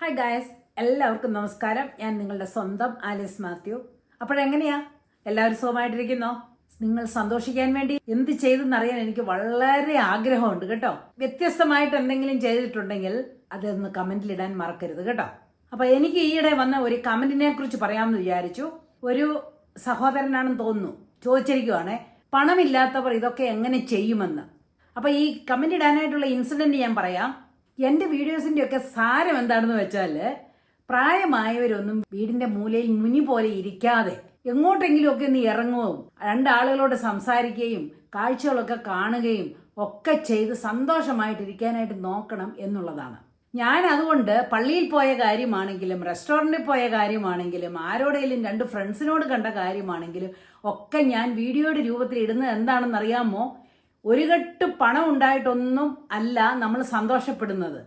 Hi guys എല്ലാവർക്കും നമസ്കാരം. ഞാൻ നിങ്ങളുടെ സ്വന്തം ആലിസ് മാത്യു അപ്പോഴെങ്ങനെയാ? എല്ലാവരും സുഖമായിട്ടിരിക്കുന്നോ? നിങ്ങൾ സന്തോഷിക്കാൻ വേണ്ടി എന്ത് ചെയ്തെന്നറിയാൻ എനിക്ക് വളരെ ആഗ്രഹമുണ്ട് കേട്ടോ. വ്യത്യസ്തമായിട്ട് എന്തെങ്കിലും ചെയ്തിട്ടുണ്ടെങ്കിൽ അതൊന്ന് കമന്റിൽ ഇടാൻ മറക്കരുത് കേട്ടോ. അപ്പൊ എനിക്ക് ഈയിടെ വന്ന ഒരു കമന്റിനെ കുറിച്ച് പറയാമെന്ന് വിചാരിച്ചു. ഒരു സഹോദരനാണെന്ന് തോന്നുന്നു. ചോദിച്ചിരിക്കുവാണേ പണമില്ലാത്തവർ ഇതൊക്കെ എങ്ങനെ ചെയ്യുമെന്ന്. അപ്പൊ ഈ കമന്റ് ഇടാനായിട്ടുള്ള ഇൻസിഡന്റ് ഞാൻ പറയാം. എന്റെ വീഡിയോസിന്റെ ഒക്കെ സാരം എന്താണെന്ന് വെച്ചാൽ പ്രായമായവരൊന്നും വീടിന്റെ മൂലയിൽ മുനി പോലെ ഇരിക്കാതെ എങ്ങോട്ടെങ്കിലും ഒക്കെ ഒന്ന് ഇറങ്ങുകയും രണ്ടാളുകളോട് സംസാരിക്കുകയും കാഴ്ചകളൊക്കെ കാണുകയും ഒക്കെ ചെയ്ത് സന്തോഷമായിട്ടിരിക്കാനായിട്ട് നോക്കണം എന്നുള്ളതാണ്. ഞാൻ അതുകൊണ്ട് പള്ളിയിൽ പോയ കാര്യമാണെങ്കിലും റെസ്റ്റോറന്റിൽ പോയ കാര്യമാണെങ്കിലും ആരോടെങ്കിലും രണ്ട് ഫ്രണ്ട്സിനോട് കണ്ട കാര്യമാണെങ്കിലും ഒക്കെ ഞാൻ വീഡിയോയുടെ രൂപത്തിൽ ഇടുന്നത് എന്താണെന്ന് അറിയാമോ ഒരു കെട്ട് പണം ഉണ്ടായിട്ടൊന്നും അല്ല നമ്മൾ സന്തോഷപ്പെടുന്നത്.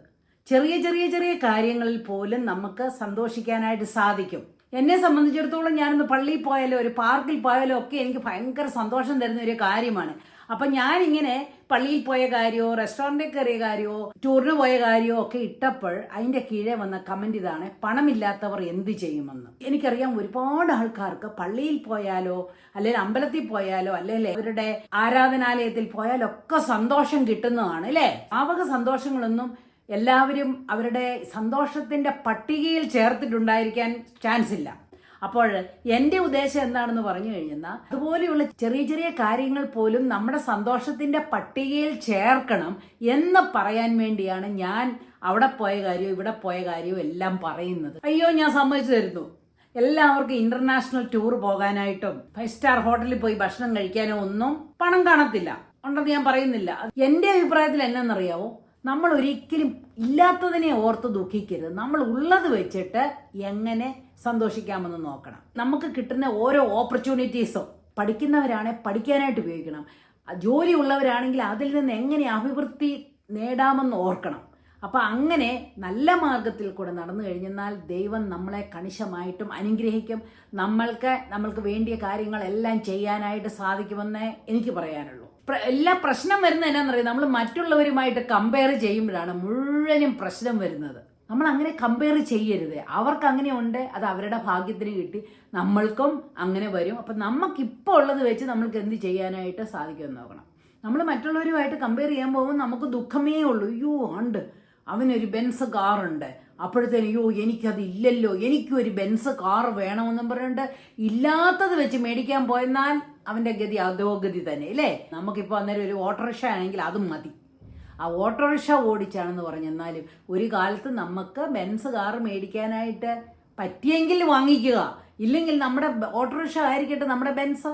ചെറിയ ചെറിയ ചെറിയ കാര്യങ്ങളിൽ പോലും നമുക്ക് സന്തോഷിക്കാനായിട്ട് സാധിക്കും. എന്നെ സംബന്ധിച്ചിടത്തോളം ഞാനൊന്ന് പള്ളിയിൽ പോയാലോ ഒരു പാർക്കിൽ പോയാലോ ഒക്കെ എനിക്ക് ഭയങ്കര സന്തോഷം തരുന്ന ഒരു കാര്യമാണ്. അപ്പം ഇങ്ങനെ പള്ളിയിൽ പോയ കാര്യമോ റെസ്റ്റോറന്റിൽ കയറിയ കാര്യമോ ടൂറിന് പോയ കാര്യമോ ഒക്കെ ഇട്ടപ്പോൾ അതിന്റെ കീഴെ വന്ന കമന്റ് ഇതാണ് പണമില്ലാത്തവർ എന്ത് ചെയ്യുമെന്ന്? എനിക്കറിയാം ഒരുപാട് ആൾക്കാർക്ക് പള്ളിയിൽ പോയാലോ അല്ലെങ്കിൽ അമ്പലത്തിൽ പോയാലോ അല്ലെങ്കിൽ അവരുടെ ആരാധനാലയത്തിൽ പോയാലോ ഒക്കെ സന്തോഷം കിട്ടുന്നതാണ് അല്ലേ? ആ വക സന്തോഷങ്ങളൊന്നും എല്ലാവരും അവരുടെ സന്തോഷത്തിന്റെ പട്ടികയിൽ ചേർത്തിട്ടുണ്ടായിരിക്കാൻ ചാൻസ് ഇല്ല. അപ്പോൾ എന്റെ ഉദ്ദേശം എന്താണെന്ന് പറഞ്ഞു കഴിഞ്ഞാൽ അതുപോലെയുള്ള ചെറിയ ചെറിയ കാര്യങ്ങൾ പോലും നമ്മുടെ സന്തോഷത്തിന്റെ പട്ടികയിൽ ചേർക്കണം എന്ന് പറയാൻ വേണ്ടിയാണ് ഞാൻ അവിടെ പോയ കാര്യവും ഇവിടെ പോയ കാര്യവും എല്ലാം പറയുന്നത്. അയ്യോ ഞാൻ സമ്മതിച്ചു തരുന്നു. എല്ലാവർക്കും ഇന്റർനാഷണൽ ടൂർ പോകാനായിട്ടും ഫൈവ് സ്റ്റാർ ഹോട്ടലിൽ പോയി ഭക്ഷണം കഴിക്കാനോ ഒന്നും പണം കാണത്തില്ല. ഉണ്ടെന്ന് ഞാൻ പറയുന്നില്ല. എന്റെ അഭിപ്രായത്തിൽ എന്നാണെന്നറിയാവോ? നമ്മൾ ഒരിക്കലും ഇല്ലാത്തതിനെ ഓർത്ത് ദുഃഖിക്കരുത്. നമ്മൾ ഉള്ളത് വെച്ചിട്ട് എങ്ങനെ സന്തോഷിക്കാമെന്ന് നോക്കണം. നമുക്ക് കിട്ടുന്ന ഓരോ ഓപ്പർച്യൂണിറ്റീസും പഠിക്കുന്നവരാണെ പഠിക്കാനായിട്ട് ഉപയോഗിക്കണം. ജോലി ഉള്ളവരാണെങ്കിൽ അതിൽ നിന്ന് എങ്ങനെ അഭിവൃദ്ധി നേടാമെന്ന് ഓർക്കണം. അപ്പൊ അങ്ങനെ നല്ല മാർഗത്തിൽ കൂടെ നടന്നു കഴിഞ്ഞാൽ ദൈവം നമ്മളെ കണിശമായിട്ടും അനുഗ്രഹിക്കും. നമ്മൾക്ക് നമ്മൾക്ക് വേണ്ടിയ കാര്യങ്ങളെല്ലാം ചെയ്യാനായിട്ട് സാധിക്കുമെന്നേ എനിക്ക് പറയാനുള്ളൂ. എല്ലാ പ്രശ്നം വരുന്നത് എന്നാണെന്നറിയാം നമ്മൾ മറ്റുള്ളവരുമായിട്ട് കമ്പയർ ചെയ്യുമ്പോഴാണ് മുഴുവനും പ്രശ്നം വരുന്നത്. നമ്മൾ അങ്ങനെ കമ്പയർ ചെയ്യരുത്. അവർക്ക് അങ്ങനെ ഉണ്ട് അത് അവരുടെ ഭാഗ്യത്തിന് കിട്ടി. നമ്മൾക്കും അങ്ങനെ വരും. അപ്പം നമുക്കിപ്പോൾ ഉള്ളത് വെച്ച് നമ്മൾക്ക് എന്ത് ചെയ്യാനായിട്ട് സാധിക്കുമെന്ന് നോക്കണം. നമ്മൾ മറ്റുള്ളവരുമായിട്ട് കമ്പയർ ചെയ്യാൻ പോകുമ്പോൾ നമുക്ക് ദുഃഖമേ ഉള്ളൂ. അയ്യോ ഉണ്ട്. അവനൊരു ബെൻസ് കാറുണ്ട് അപ്പോഴത്തേന് അയ്യോ എനിക്കത് ഇല്ലല്ലോ. എനിക്കും ഒരു ബെൻസ് കാർ വേണമെന്നും പറഞ്ഞിട്ട് ഇല്ലാത്തത് വെച്ച് മേടിക്കാൻ പോയെന്നാൽ അവന്റെ ഗതി അധോഗതി തന്നെ. അല്ലേ നമുക്കിപ്പോൾ അന്നേരം ഒരു ഓട്ടോറിക്ഷ ആണെങ്കിൽ അതും മതി. ആ ഓട്ടോറിക്ഷ ഓടിച്ചാണെന്ന് പറഞ്ഞെന്നാലും ഒരു കാലത്ത് നമുക്ക് ബെൻസ് കാർ മേടിക്കാനായിട്ട് പറ്റിയെങ്കിൽ വാങ്ങിക്കുക. ഇല്ലെങ്കിൽ നമ്മുടെ ഓട്ടോറിക്ഷ ആയിരിക്കട്ടെ നമ്മുടെ ബെൻസ്.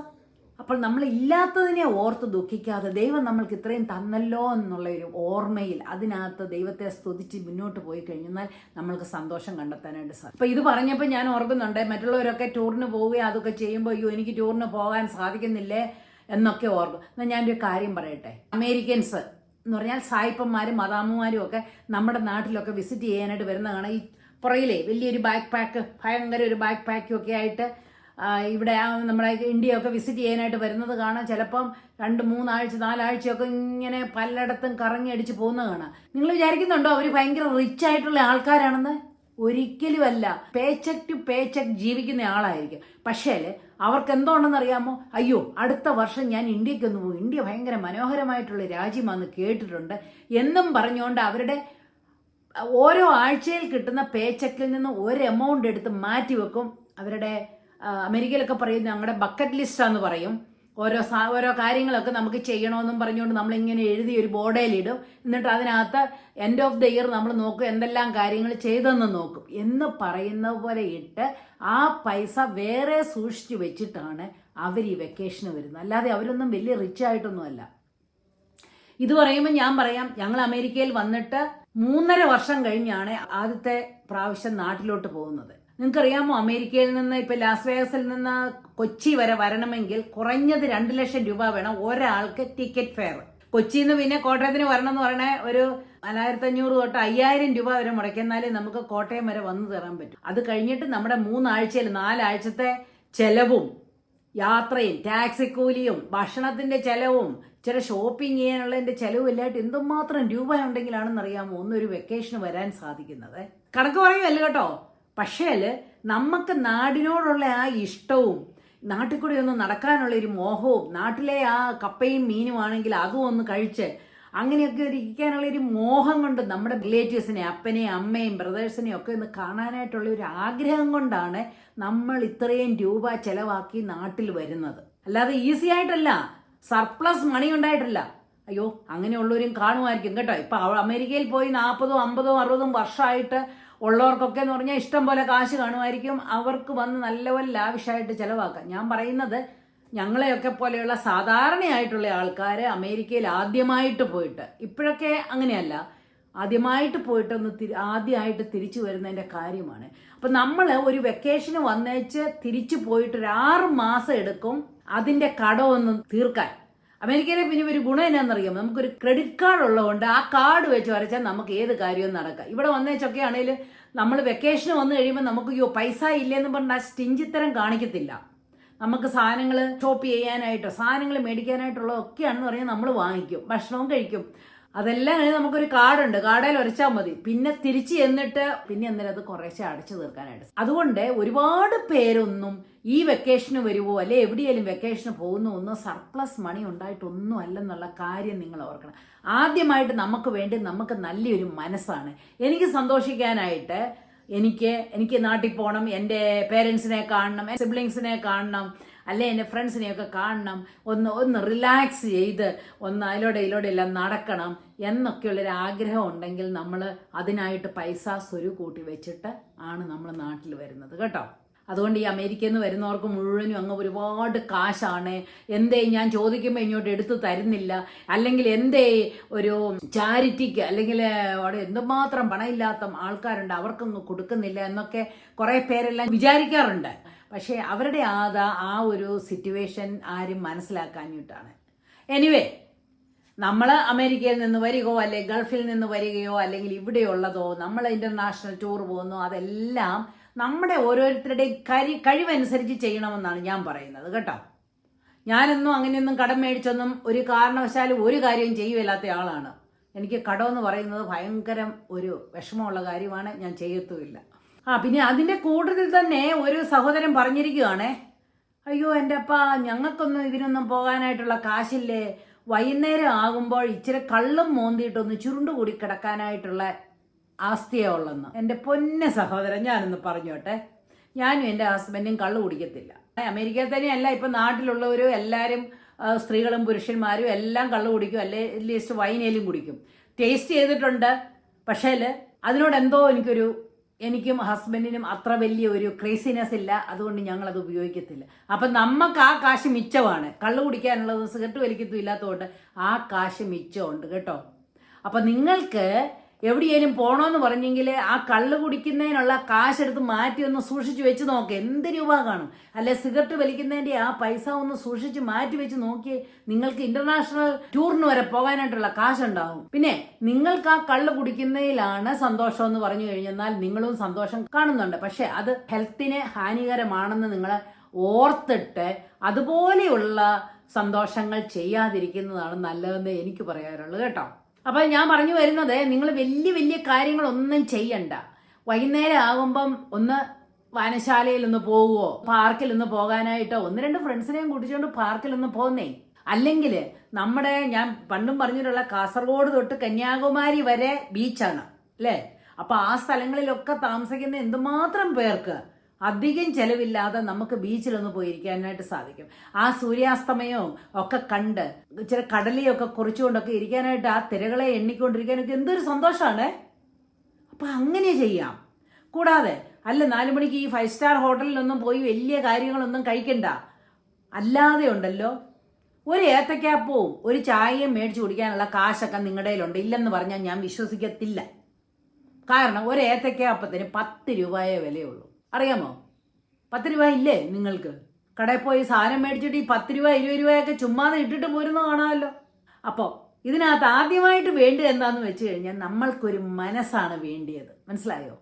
അപ്പോൾ നമ്മൾ ഇല്ലാത്തതിനെ ഓർത്ത് ദുഃഖിക്കാതെ ദൈവം നമ്മൾക്ക് ഇത്രയും തന്നല്ലോ എന്നുള്ള ഒരു ഓർമ്മയിൽ അതിനകത്ത് ദൈവത്തെ സ്തുതിച്ച് മുന്നോട്ട് പോയി കഴിഞ്ഞാൽ നമ്മൾക്ക് സന്തോഷം കണ്ടെത്താനായിട്ട് സാധിക്കും അപ്പോൾ ഇത് പറഞ്ഞപ്പോൾ ഞാൻ ഓർക്കുന്നുണ്ട് മറ്റുള്ളവരൊക്കെ ടൂറിന് പോവുകയും അതൊക്കെ ചെയ്യുമ്പോൾ അയ്യോ എനിക്ക് ടൂറിന് പോകാൻ സാധിക്കുന്നില്ലേ എന്നൊക്കെ ഓർക്കും. എന്നാൽ ഞാനൊരു കാര്യം പറയട്ടെ. അമേരിക്കൻസ് എന്ന് പറഞ്ഞാൽ സായിപ്പന്മാരും മദാമ്മമാരും ഒക്കെ നമ്മുടെ നാട്ടിലൊക്കെ വിസിറ്റ് ചെയ്യാനായിട്ട് വരുന്ന കാണാം. ഈ പുറയിലെ വലിയൊരു ബാക്ക് പാക്ക് ഭയങ്കര ഒരു ബാക്ക് പാക്കും ഒക്കെ ആയിട്ട് ഇവിടെ നമ്മുടെ ഇന്ത്യയൊക്കെ വിസിറ്റ് ചെയ്യാനായിട്ട് വരുന്നത് കാണാം. ചിലപ്പം രണ്ട് മൂന്നാഴ്ച നാലാഴ്ചയൊക്കെ ഇങ്ങനെ പലയിടത്തും കറങ്ങി അടിച്ച് പോകുന്നത് കാണാം. നിങ്ങൾ വിചാരിക്കുന്നുണ്ടോ അവർ ഭയങ്കര റിച്ച് ആയിട്ടുള്ള ആൾക്കാരാണെന്ന്? ഒരിക്കലുമല്ല. പേച്ചക് ടു പേച്ചക് ജീവിക്കുന്ന ആളായിരിക്കും. പക്ഷേ അവർക്ക് എന്തുകൊണ്ടെന്ന് അറിയാമോ അയ്യോ അടുത്ത വർഷം ഞാൻ ഇന്ത്യയ്ക്ക് ഇന്ത്യക്കൊന്ന് പോകും ഇന്ത്യ ഭയങ്കര മനോഹരമായിട്ടുള്ള രാജ്യമാണെന്ന് കേട്ടിട്ടുണ്ട്. എന്നും പറഞ്ഞുകൊണ്ട് അവരുടെ ഓരോ ആഴ്ചയിൽ കിട്ടുന്ന പേ ചെക്കിൽ നിന്ന് ഒരു എമൗണ്ട് എടുത്ത് മാറ്റി വെക്കും അവരുടെ അമേരിക്കയിലൊക്കെ പറയും ഞങ്ങളുടെ ബക്കറ്റ് ലിസ്റ്റാന്ന് പറയും. ഓരോ സാ ഓരോ കാര്യങ്ങളൊക്കെ നമുക്ക് ചെയ്യണമെന്നും പറഞ്ഞുകൊണ്ട് നമ്മളിങ്ങനെ എഴുതി ഒരു ബോർഡേലിടും. എന്നിട്ട് അതിനകത്ത് എൻഡ് ഓഫ് ദ ഇയർ നമ്മൾ നോക്കും എന്തെല്ലാം കാര്യങ്ങൾ ചെയ്തെന്ന് നോക്കും. എന്ന് പറയുന്ന പോലെ ഇട്ട് ആ പൈസ വേറെ സൂക്ഷിച്ച് വെച്ചിട്ടാണ് അവർ ഈ വെക്കേഷന് വരുന്നത്. അല്ലാതെ അവരൊന്നും വലിയ റിച്ച് ആയിട്ടൊന്നുമല്ല. ഇത് പറയുമ്പോൾ ഞാൻ പറയാം ഞങ്ങൾ അമേരിക്കയിൽ വന്നിട്ട് മൂന്നര വർഷം കഴിഞ്ഞാണ് ആദ്യത്തെ പ്രാവശ്യം നാട്ടിലോട്ട് പോകുന്നത്. നിങ്ങൾക്കറിയാമോ അമേരിക്കയിൽ നിന്ന് ഇപ്പൊ ലാസ് വേഗസിൽ നിന്ന് കൊച്ചി വരെ വരണമെങ്കിൽ കുറഞ്ഞത് രണ്ട് ലക്ഷം രൂപ വേണം ഒരാൾക്ക് ടിക്കറ്റ് ഫെയർ. കൊച്ചിയിൽ നിന്ന് പിന്നെ കോട്ടയത്തിന് വരണം എന്ന് പറയണേ ഒരു നാലായിരത്തി അഞ്ഞൂറ് തൊട്ട് അയ്യായിരം രൂപ വരെ മുടക്കിയെന്നാലേ നമുക്ക് കോട്ടയം വരെ വന്നു തരാൻ പറ്റും. അത് കഴിഞ്ഞിട്ട് നമ്മുടെ മൂന്നാഴ്ചയിൽ നാലാഴ്ചത്തെ ചെലവും യാത്രയും ടാക്സി കൂലിയും ഭക്ഷണത്തിന്റെ ചെലവും ചില ഷോപ്പിംഗ് ചെയ്യാനുള്ളതിന്റെ ചെലവും എല്ലായിട്ട് എന്തുമാത്രം രൂപ ഉണ്ടെങ്കിലാണെന്ന് അറിയാമോ ഒന്നൊരു വെക്കേഷന് വരാൻ സാധിക്കുന്നത്. കണക്ക് പറയുമല്ലോ കേട്ടോ. പക്ഷേ നമുക്ക് നാടിനോടുള്ള ആ ഇഷ്ടവും നാട്ടിൽ കൂടി ഒന്ന് നടക്കാനുള്ള ഒരു മോഹവും നാട്ടിലെ ആ കപ്പയും മീനും ആണെങ്കിൽ അതും ഒന്ന് കഴിച്ച് അങ്ങനെയൊക്കെ ഇരിക്കാനുള്ള ഒരു മോഹം കൊണ്ട് നമ്മുടെ റിലേറ്റീവ്സിനെ അപ്പനെയും അമ്മയും ബ്രദേഴ്സിനെയും ഒക്കെ ഒന്ന് കാണാനായിട്ടുള്ള ഒരു ആഗ്രഹം കൊണ്ടാണ് നമ്മൾ ഇത്രയും രൂപ ചെലവാക്കി നാട്ടിൽ വരുന്നത്. അല്ലാതെ ഈസി ആയിട്ടല്ല. സർപ്ലസ് മണി ഉണ്ടായിട്ടല്ല. അയ്യോ അങ്ങനെയുള്ളവരും കാണുമായിരിക്കും കേട്ടോ. ഇപ്പൊ അമേരിക്കയിൽ പോയി നാൽപ്പതും അമ്പതും അറുപതും വർഷമായിട്ട് ഉള്ളവർക്കൊക്കെ എന്ന് പറഞ്ഞാൽ ഇഷ്ടം പോലെ കാശ് കാണുമായിരിക്കും. അവർക്ക് വന്ന് നല്ലപോലെ ലാവിഷായിട്ട് ചിലവാക്കാം. ഞാൻ പറയുന്നത് ഞങ്ങളെയൊക്കെ പോലെയുള്ള സാധാരണയായിട്ടുള്ള ആൾക്കാർ അമേരിക്കയിൽ ആദ്യമായിട്ട് പോയിട്ട് ഇപ്പോഴൊക്കെ അങ്ങനെയല്ല. ആദ്യമായിട്ട് പോയിട്ടൊന്ന് തിരി ആദ്യമായിട്ട് തിരിച്ചു വരുന്നതിന്റെ കാര്യമാണ്. അപ്പം നമ്മൾ ഒരു വെക്കേഷന് വന്നേച്ച് തിരിച്ചു പോയിട്ട് ഒരു ആറ് മാസം എടുക്കും അതിന്റെ കടമൊന്ന് തീർക്കാൻ. അമേരിക്കയിലെ പിന്നെ ഒരു ഗുണം എന്നാണെന്നറിയാം നമുക്കൊരു ക്രെഡിറ്റ് കാർഡ് ഉള്ളതുകൊണ്ട് ആ കാർഡ് വെച്ച് വരച്ചാൽ നമുക്ക് ഏത് കാര്യവും നടക്കാം. ഇവിടെ വന്നേച്ചൊക്കെ ആണെങ്കിൽ നമ്മൾ വെക്കേഷൻ വന്നു കഴിയുമ്പോൾ നമുക്ക് അയ്യോ പൈസ ഇല്ലെന്ന് പറഞ്ഞാൽ സ്റ്റിഞ്ചിത്തരം കാണിക്കത്തില്ല. നമുക്ക് സാധനങ്ങൾ ഷോപ്പ് ചെയ്യാനായിട്ടോ സാധനങ്ങൾ മേടിക്കാനായിട്ടുള്ളതൊക്കെയാണെന്ന് പറഞ്ഞാൽ നമ്മൾ വാങ്ങിക്കും ഭക്ഷണവും കഴിക്കും. അതെല്ലാം കഴിഞ്ഞ് നമുക്കൊരു കാർഡുണ്ട് കാർഡിൽ ഒരച്ചാൽ മതി. പിന്നെ തിരിച്ച് എന്നിട്ട് പിന്നെ എന്തിനാ അത് കുറേശ്ശെ അടച്ചു തീർക്കാനായിട്ട്? അതുകൊണ്ട് ഒരുപാട് പേരൊന്നും ഈ വെക്കേഷന് വരുമോ അല്ലെ എവിടെയെങ്കിലും വെക്കേഷന് പോകുന്നു ഒന്നും സർപ്ലസ് മണി ഉണ്ടായിട്ടൊന്നും അല്ലെന്നുള്ള കാര്യം നിങ്ങൾ ഓർക്കണം. ആദ്യമായിട്ട് നമുക്ക് വേണ്ടി നമുക്ക് നല്ലൊരു മനസ്സാണ്. എനിക്ക് സന്തോഷിക്കാനായിട്ട് എനിക്ക് എനിക്ക് നാട്ടിൽ പോകണം എന്റെ പേരൻസിനെ കാണണം സിബ്ലിങ്സിനെ കാണണം അല്ലെ എന്റെ ഫ്രണ്ട്സിനെയൊക്കെ കാണണം ഒന്ന് ഒന്ന് റിലാക്സ് ചെയ്ത് ഒന്ന് അതിലൂടെ ഇതിലൂടെ എല്ലാം നടക്കണം എന്നൊക്കെയുള്ളൊരു ആഗ്രഹം ഉണ്ടെങ്കിൽ നമ്മൾ അതിനായിട്ട് പൈസ സ്വരു കൂട്ടി വെച്ചിട്ട് ആണ് നമ്മൾ നാട്ടിൽ വരുന്നത് കേട്ടോ. അതുകൊണ്ട് ഈ അമേരിക്കയിൽ നിന്ന് വരുന്നവർക്ക് മുഴുവനും അങ്ങ് ഒരുപാട് കാശാണ്. എന്തേ ഞാൻ ചോദിക്കുമ്പോൾ ഇങ്ങോട്ട് എടുത്തു തരുന്നില്ല. അല്ലെങ്കിൽ എന്തേ ഒരു ചാരിറ്റിക്ക് അല്ലെങ്കിൽ അവിടെ എന്തുമാത്രം പണമില്ലാത്ത ആൾക്കാരുണ്ട് അവർക്കൊന്നും കൊടുക്കുന്നില്ല എന്നൊക്കെ കുറേ പേരെല്ലാം വിചാരിക്കാറുണ്ട്. പക്ഷേ അവരുടെ ആദ ആ ഒരു സിറ്റുവേഷൻ ആരും മനസ്സിലാക്കാഞ്ഞിട്ടാണ്. എനിവേ നമ്മൾ അമേരിക്കയിൽ നിന്ന് വരികയോ അല്ലെങ്കിൽ ഗൾഫിൽ നിന്ന് വരികയോ അല്ലെങ്കിൽ ഇവിടെയുള്ളതോ നമ്മൾ ഇന്റർനാഷണൽ ടൂർ പോകുന്നോ അതെല്ലാം നമ്മുടെ ഓരോരുത്തരുടെയും കരി കഴിവനുസരിച്ച് ചെയ്യണമെന്നാണ് ഞാൻ പറയുന്നത് കേട്ടോ. ഞാനൊന്നും അങ്ങനെയൊന്നും കടം മേടിച്ചൊന്നും ഒരു കാരണവശാലും ഒരു കാര്യവും ചെയ്യുമില്ലാത്ത ആളാണ്. എനിക്ക് കടമെന്ന് പറയുന്നത് ഭയങ്കരം ഒരു വിഷമമുള്ള കാര്യമാണ് ഞാൻ ചെയ്യത്തുമില്ല. ആ പിന്നെ അതിന്റെ കൂടുതൽ തന്നെ ഒരു സഹോദരൻ പറഞ്ഞിരിക്കുകയാണേ. അയ്യോ എന്റെ അപ്പ ഞങ്ങൾക്കൊന്നും ഇതിനൊന്നും പോകാനായിട്ടുള്ള കാശില്ലേ? വൈകുന്നേരം ആകുമ്പോൾ ഇച്ചിരി കള്ളും മോന്തിയിട്ടൊന്ന് ചുരുണ്ടുകൂടി കിടക്കാനായിട്ടുള്ള ആസ്തിയേ ഉള്ളെന്ന്. എന്റെ പൊന്ന സഹോദരൻ ഞാനൊന്ന് പറഞ്ഞോട്ടെ ഞാനും എന്റെ ഹസ്ബൻഡും കള്ളു കുടിക്കത്തില്ല. അമേരിക്കയിൽ തന്നെയല്ല ഇപ്പം നാട്ടിലുള്ളവരും എല്ലാവരും സ്ത്രീകളും പുരുഷന്മാരും എല്ലാം കള്ളു കുടിക്കും അല്ലെ? അറ്റ്ലീസ്റ്റ് വൈനേലും കുടിക്കും. ടേസ്റ്റ് ചെയ്തിട്ടുണ്ട്. പക്ഷേ അതിനോട് എന്തോ എനിക്കൊരു എനിക്കും ഹസ്ബൻഡിനും അത്ര വലിയ ഒരു ക്രേസിനെസ് ഇല്ല. അതുകൊണ്ട് ഞങ്ങൾ അത് ഉപയോഗിക്കത്തില്ല. അപ്പം നമുക്ക് ആ കാശ് മിച്ചമാണ്. കള്ളു കുടിക്കാനുള്ളത് സിഗരറ്റ് വലിക്കത്തും ഇല്ലാത്തതുകൊണ്ട് ആ കാശ് മിച്ചമുണ്ട് കേട്ടോ. അപ്പം നിങ്ങൾക്ക് എവിടെയേലും പോണോന്ന് പറഞ്ഞെങ്കിൽ ആ കള്ള് കുടിക്കുന്നതിനുള്ള കാശെടുത്ത് മാറ്റി ഒന്ന് സൂക്ഷിച്ച് വെച്ച് നോക്ക്. എന്ത് രൂപ കാണും? അല്ലെ സിഗരറ്റ് വലിക്കുന്നതിന്റെ ആ പൈസ ഒന്ന് സൂക്ഷിച്ച് മാറ്റി വെച്ച് നോക്കി നിങ്ങൾക്ക് ഇന്റർനാഷണൽ ടൂറിന് വരെ പോകാനായിട്ടുള്ള കാശുണ്ടാവും. പിന്നെ നിങ്ങൾക്ക് ആ കള്ള് കുടിക്കുന്നതിലാണ് സന്തോഷം എന്ന് പറഞ്ഞു കഴിഞ്ഞാൽ നിങ്ങളും സന്തോഷം കാണുന്നുണ്ട്. പക്ഷെ അത് ഹെൽത്തിന് ഹാനികരമാണെന്ന് നിങ്ങൾ ഓർത്തിട്ട് അതുപോലെയുള്ള സന്തോഷങ്ങൾ ചെയ്യാതിരിക്കുന്നതാണ് നല്ലതെന്ന് എനിക്ക് പറയാറുള്ളത് കേട്ടോ. അപ്പോൾ ഞാൻ പറഞ്ഞു വരുന്നത് നിങ്ങൾ വലിയ വലിയ കാര്യങ്ങളൊന്നും ചെയ്യണ്ട. വൈകുന്നേരം ആകുമ്പം ഒന്ന് വായനശാലയിൽ ഒന്ന് പോവുമോ പാർക്കിൽ ഒന്ന് പോകാനായിട്ടോ ഒന്ന് രണ്ട് ഫ്രണ്ട്സിനെയും കൂട്ടിച്ചുകൊണ്ട് പാർക്കിൽ ഒന്ന് പോകുന്നേ അല്ലെങ്കിൽ നമ്മുടെ ഞാൻ പണ്ടും പറഞ്ഞിട്ടുള്ള കാസർഗോഡ് തൊട്ട് കന്യാകുമാരി വരെ ബീച്ചാണ് അല്ലേ? അപ്പൊ ആ സ്ഥലങ്ങളിലൊക്കെ താമസിക്കുന്ന എന്തുമാത്രം പേർക്ക് അധികം ചെലവില്ലാതെ നമുക്ക് ബീച്ചിലൊന്ന് പോയിരിക്കാനായിട്ട് സാധിക്കും. ആ സൂര്യാസ്തമയവും ഒക്കെ കണ്ട് ഇച്ചിരി കടലിയൊക്കെ കുറിച്ചുകൊണ്ടൊക്കെ ഇരിക്കാനായിട്ട് ആ തിരകളെ എണ്ണിക്കൊണ്ടിരിക്കാനൊക്കെ എന്തൊരു സന്തോഷമാണ് അപ്പം അങ്ങനെ ചെയ്യാം. കൂടാതെ അല്ല നാലു മണിക്ക് ഈ ഫൈവ് സ്റ്റാർ ഹോട്ടലിലൊന്നും പോയി വലിയ കാര്യങ്ങളൊന്നും കഴിക്കണ്ട. അല്ലാതെ ഉണ്ടല്ലോ. ഒരു ഏത്തക്കാപ്പവും ഒരു ചായയും മേടിച്ചു കുടിക്കാനുള്ള കാശൊക്കെ നിങ്ങളുടെ കയ്യിലുണ്ട്. ഇല്ലെന്ന് പറഞ്ഞാൽ ഞാൻ വിശ്വസിക്കത്തില്ല. കാരണം ഒരു ഏത്തക്കാപ്പത്തിന് പത്ത് രൂപയേ വിലയുള്ളൂ. അറിയാമോ? പത്ത് രൂപ ഇല്ലേ നിങ്ങൾക്ക്? കടയിൽ പോയി സാധനം മേടിച്ചിട്ട് ഈ പത്ത് രൂപ ഇരുപത് രൂപയൊക്കെ ചുമ്മാതെ ഇട്ടിട്ട് പോരുന്ന കാണാമല്ലോ. അപ്പോൾ ഇതിനകത്ത് ആദ്യമായിട്ട് വേണ്ടത് എന്താണെന്ന് വെച്ച് കഴിഞ്ഞാൽ നമ്മൾക്കൊരു മനസ്സാണ് വേണ്ടിയത്. മനസ്സിലായോ?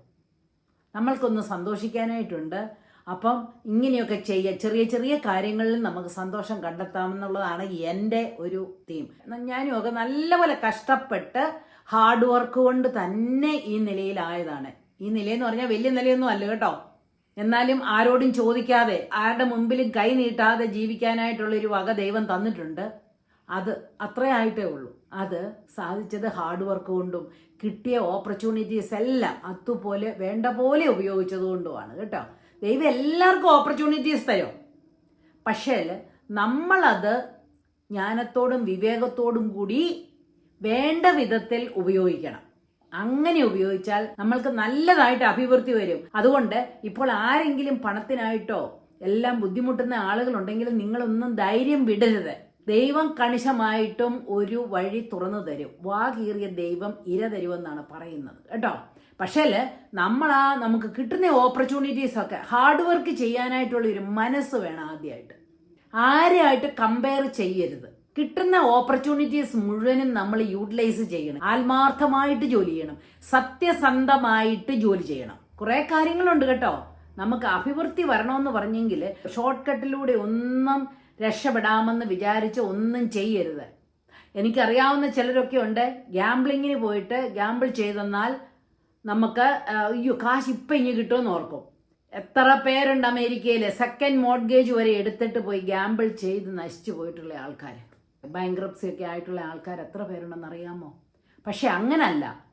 നമ്മൾക്കൊന്ന് സന്തോഷിക്കാനായിട്ടുണ്ട്. അപ്പം ഇങ്ങനെയൊക്കെ ചെയ്യുക ചെറിയ ചെറിയ കാര്യങ്ങളിൽ നമുക്ക് സന്തോഷം കണ്ടെത്താമെന്നുള്ളതാണ് എന്റെ ഒരു തീം ഞാനും ഒക്കെ നല്ലപോലെ കഷ്ടപ്പെട്ട് ഹാർഡ് വർക്ക് കൊണ്ട് തന്നെ ഈ നിലയിലായതാണ്. ഈ നിലയെന്ന് പറഞ്ഞാൽ വലിയ നിലയൊന്നും അല്ല കേട്ടോ. എന്നാലും ആരോടും ചോദിക്കാതെ ആരുടെ മുമ്പിലും കൈ നീട്ടാതെ ജീവിക്കാനായിട്ടുള്ള ഒരു വക ദൈവം തന്നിട്ടുണ്ട്. അത് അത്രയായിട്ടേ ഉള്ളൂ. അത് സാധിച്ചത് ഹാർഡ് വർക്ക് കൊണ്ടും കിട്ടിയ ഓപ്പർച്യൂണിറ്റീസ് എല്ലാം അതുപോലെ വേണ്ട പോലെ ഉപയോഗിച്ചതുകൊണ്ടുമാണ് കേട്ടോ. ദൈവം എല്ലാവർക്കും ഓപ്പർച്യൂണിറ്റീസ് തരും. പക്ഷേ നമ്മളത് ജ്ഞാനത്തോടും വിവേകത്തോടും കൂടി വേണ്ട വിധത്തിൽ ഉപയോഗിക്കണം. അങ്ങനെ ഉപയോഗിച്ചാൽ നമ്മൾക്ക് നല്ലതായിട്ട് അഭിവൃദ്ധി വരും. അതുകൊണ്ട് ഇപ്പോൾ ആരെങ്കിലും പണത്തിനായിട്ടോ എല്ലാം ബുദ്ധിമുട്ടുന്ന ആളുകളുണ്ടെങ്കിലും നിങ്ങളൊന്നും ധൈര്യം വിടരുത്. ദൈവം കണിശമായിട്ടും ഒരു വഴി തുറന്നു തരും. വാ കീറിയ ദൈവം ഇര തരുമെന്നാണ് പറയുന്നത്. കേട്ടോ? പക്ഷേ നമ്മൾ ആ നമുക്ക് കിട്ടുന്ന ഓപ്പർച്യൂണിറ്റീസ് ഒക്കെ ഹാർഡ് വർക്ക് ചെയ്യാനായിട്ടുള്ള ഒരു മനസ്സ് വേണം ആദ്യമായിട്ട് ആരെയായിട്ട് കമ്പയർ ചെയ്യരുത്. കിട്ടുന്ന ഓപ്പർച്യൂണിറ്റീസ് മുഴുവനും നമ്മൾ യൂട്ടിലൈസ് ചെയ്യണം. ആത്മാർത്ഥമായിട്ട് ജോലി ചെയ്യണം. സത്യസന്ധമായിട്ട് ജോലി ചെയ്യണം. കുറേ കാര്യങ്ങളുണ്ട് കേട്ടോ. നമുക്ക് അഭിവൃദ്ധി വരണമെന്ന് പറഞ്ഞെങ്കിൽ ഷോർട്ട് കട്ടിലൂടെ ഒന്നും രക്ഷപ്പെടാമെന്ന് വിചാരിച്ച് ഒന്നും ചെയ്യരുത്. എനിക്കറിയാവുന്ന ചിലരൊക്കെ ഉണ്ട്. ഗ്യാംബ്ലിങ്ങിന് പോയിട്ട് ഗ്യാമ്പിൾ ചെയ്തെന്നാൽ നമുക്ക് അയ്യോ കാശ് ഇപ്പം ഇങ്ങ് കിട്ടുമെന്ന് ഓർക്കും. എത്ര പേരുണ്ട് അമേരിക്കയിൽ സെക്കൻഡ് മോഡ്ഗേജ് വരെ എടുത്തിട്ട് പോയി ഗ്യാമ്പിൾ ചെയ്ത് നശിച്ചു പോയിട്ടുള്ള ആൾക്കാർ ബാങ്ക്രപ്സി ഒക്കെ ആയിട്ടുള്ള ആൾക്കാർ എത്ര പേരുണ്ടെന്ന് അറിയാമോ? പക്ഷെ അങ്ങനല്ല.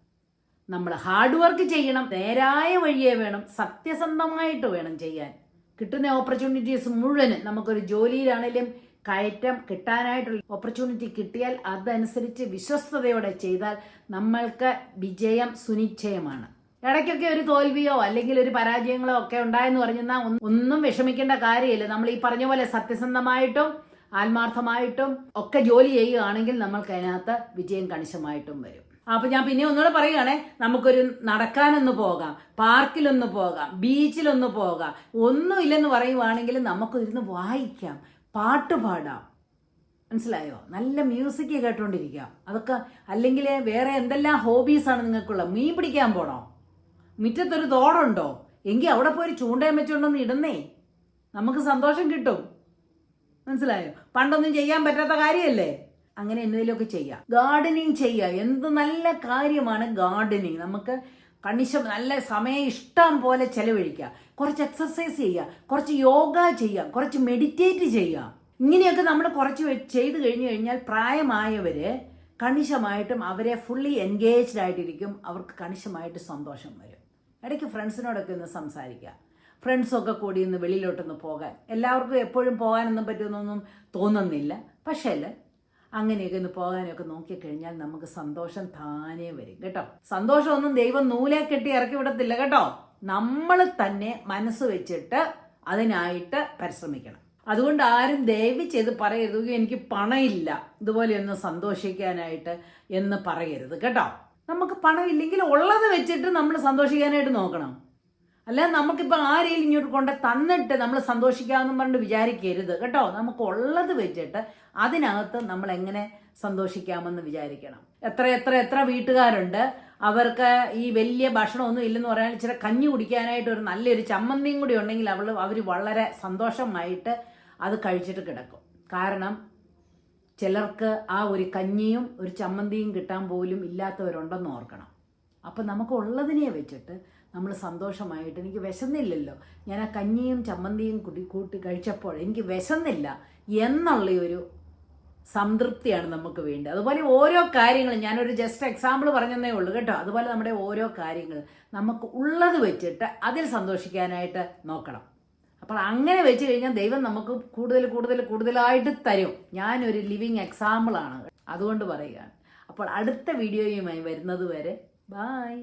നമ്മൾ ഹാർഡ് വർക്ക് ചെയ്യണം നേരായ വഴിയെ വേണം സത്യസന്ധമായിട്ട് വേണം ചെയ്യാൻ. കിട്ടുന്ന ഓപ്പർച്യൂണിറ്റീസ് മുഴുവൻ നമുക്കൊരു ജോലിയിലാണെങ്കിലും കയറ്റം കിട്ടാനായിട്ടുള്ള ഓപ്പർച്യൂണിറ്റി കിട്ടിയാൽ അതനുസരിച്ച് വിശ്വസ്തയോടെ ചെയ്താൽ നമ്മൾക്ക് വിജയം സുനിശ്ചയമാണ്. ഇടയ്ക്കൊക്കെ ഒരു തോൽവിയോ അല്ലെങ്കിൽ ഒരു പരാജയങ്ങളോ ഒക്കെ ഉണ്ടായെന്ന് പറഞ്ഞാൽ ഒന്നും വിഷമിക്കേണ്ട കാര്യമില്ല. നമ്മൾ ഈ പറഞ്ഞ പോലെ സത്യസന്ധമായിട്ടും ആത്മാർത്ഥമായിട്ടും ഒക്കെ ജോലി ചെയ്യുകയാണെങ്കിൽ നമ്മൾക്ക് അതിനകത്ത് വിജയം കണിശമായിട്ടും വരും. അപ്പൊ ഞാൻ പിന്നെ ഒന്നുകൂടെ പറയുകയാണെ നമുക്കൊരു നടക്കാനൊന്ന് പോകാം പാർക്കിലൊന്ന് പോകാം ബീച്ചിലൊന്ന് പോകാം ഒന്നുമില്ലെന്ന് പറയുവാണെങ്കിൽ നമുക്കിരുന്ന് വായിക്കാം പാട്ട് പാടാം. മനസ്സിലായോ? നല്ല മ്യൂസിക് കേട്ടോണ്ടിരിക്കാം. അതൊക്കെ അല്ലെങ്കിൽ വേറെ എന്തെല്ലാം ഹോബീസാണ് നിങ്ങൾക്കുള്ള മീൻ പിടിക്കാൻ പോണോ? മുറ്റത്തൊരു തോടുണ്ടോ? എങ്കിൽ അവിടെ പോയി ചൂണ്ടയും വെച്ചുകൊണ്ടൊന്ന് ഇടുന്നേ. നമുക്ക് സന്തോഷം കിട്ടും. മനസ്സിലായോ? പണ്ടൊന്നും ചെയ്യാൻ പറ്റാത്ത കാര്യമല്ലേ അങ്ങനെ എന്തെങ്കിലുമൊക്കെ ചെയ്യാം. ഗാർഡനിങ് ചെയ്യുക എന്ത് നല്ല കാര്യമാണ് ഗാർഡനിങ്. നമുക്ക് കണിശം നല്ല സമയം ഇഷ്ടം പോലെ ചെലവഴിക്കുക കുറച്ച് എക്സസൈസ് ചെയ്യുക കുറച്ച് യോഗ ചെയ്യുക കുറച്ച് മെഡിറ്റേറ്റ് ചെയ്യുക ഇങ്ങനെയൊക്കെ നമ്മൾ കുറച്ച് ചെയ്തു കഴിഞ്ഞു കഴിഞ്ഞാൽ പ്രായമായവർ കണിശമായിട്ടും അവരെ ഫുള്ളി എൻഗേജ്ഡ് ആയിട്ടിരിക്കും. അവർക്ക് കണിശമായിട്ട് സന്തോഷം വരും. ഇടയ്ക്ക് ഫ്രണ്ട്സിനോടൊക്കെ ഒന്ന് സംസാരിക്കുക ഫ്രണ്ട്സൊക്കെ കൂടി ഒന്ന് വെളിയിലോട്ടൊന്ന് പോകാൻ. എല്ലാവർക്കും എപ്പോഴും പോകാനൊന്നും പറ്റുമെന്നൊന്നും തോന്നുന്നില്ല. പക്ഷേ അങ്ങനെയൊക്കെ ഒന്ന് പോകാനൊക്കെ നോക്കിക്കഴിഞ്ഞാൽ നമുക്ക് സന്തോഷം താനേ വരും. കേട്ടോ? സന്തോഷമൊന്നും ദൈവം നൂലെ കെട്ടി ഇറക്കി വിടത്തില്ല. കേട്ടോ? നമ്മൾ തന്നെ മനസ്സ് വെച്ചിട്ട് അതിനായിട്ട് പരിശ്രമിക്കണം. അതുകൊണ്ട് ആരും ദയവ് ചെയ്ത് പറയരുത്. എനിക്ക് പണമില്ല. ഇതുപോലെ ഒന്ന് സന്തോഷിക്കാനായിട്ട് എന്ന് പറയരുത്. കേട്ടോ? നമുക്ക് പണമില്ലെങ്കിൽ ഉള്ളത് വെച്ചിട്ട് നമ്മൾ സന്തോഷിക്കാനായിട്ട് നോക്കണം. അല്ല നമുക്കിപ്പോൾ ആരെയും ഇങ്ങോട്ട് കൊണ്ട് തന്നിട്ട് നമ്മൾ സന്തോഷിക്കാമെന്നും പറഞ്ഞിട്ട് വിചാരിക്കരുത് കേട്ടോ. നമുക്ക് ഉള്ളത് വെച്ചിട്ട് അതിനകത്ത് നമ്മൾ എങ്ങനെ സന്തോഷിക്കാമെന്ന് വിചാരിക്കണം. എത്ര എത്ര എത്ര വീട്ടുകാരുണ്ട്. അവർക്ക് ഈ വലിയ ഭക്ഷണമൊന്നും ഇല്ലെന്ന് പറയാൻ ഇച്ചിരി കഞ്ഞി കുടിക്കാനായിട്ട് ഒരു നല്ലൊരു ചമ്മന്തിയും കൂടി ഉണ്ടെങ്കിൽ അവൾ അവർ വളരെ സന്തോഷമായിട്ട് അത് കഴിച്ചിട്ട് കിടക്കും. കാരണം ചിലർക്ക് ആ ഒരു കഞ്ഞിയും ഒരു ചമ്മന്തിയും കിട്ടാൻ പോലും ഇല്ലാത്തവരുണ്ടെന്ന് ഓർക്കണം. അപ്പം നമുക്ക് ഉള്ളതിനെ വെച്ചിട്ട് നമ്മൾ സന്തോഷമായിട്ട് എനിക്ക് വിശന്നില്ലല്ലോ. ഞാൻ ആ കഞ്ഞിയും ചമ്മന്തിയും കൂട്ടി കൂട്ടി കഴിച്ചപ്പോൾ എനിക്ക് വിശന്നില്ല എന്നുള്ള ഒരു സംതൃപ്തിയാണ് നമുക്ക് വേണ്ടത്. അതുപോലെ ഓരോ കാര്യങ്ങളും ഞാനൊരു ജസ്റ്റ് എക്സാമ്പിൾ പറഞ്ഞതേ ഉള്ളൂ കേട്ടോ. അതുപോലെ നമ്മുടെ ഓരോ കാര്യങ്ങൾ നമുക്ക് ഉള്ളത് വെച്ചിട്ട് അതിൽ സന്തോഷിക്കാനായിട്ട് നോക്കണം. അപ്പോൾ അങ്ങനെ വെച്ച് കഴിഞ്ഞാൽ ദൈവം നമുക്ക് കൂടുതൽ കൂടുതൽ കൂടുതലായിട്ട് തരും. ഞാനൊരു ലിവിങ് എക്സാമ്പിളാണ് അതുകൊണ്ട് പറയുകയാണ്. അപ്പോൾ അടുത്ത വീഡിയോയുമായി വരുന്നത് വരെ ബായ്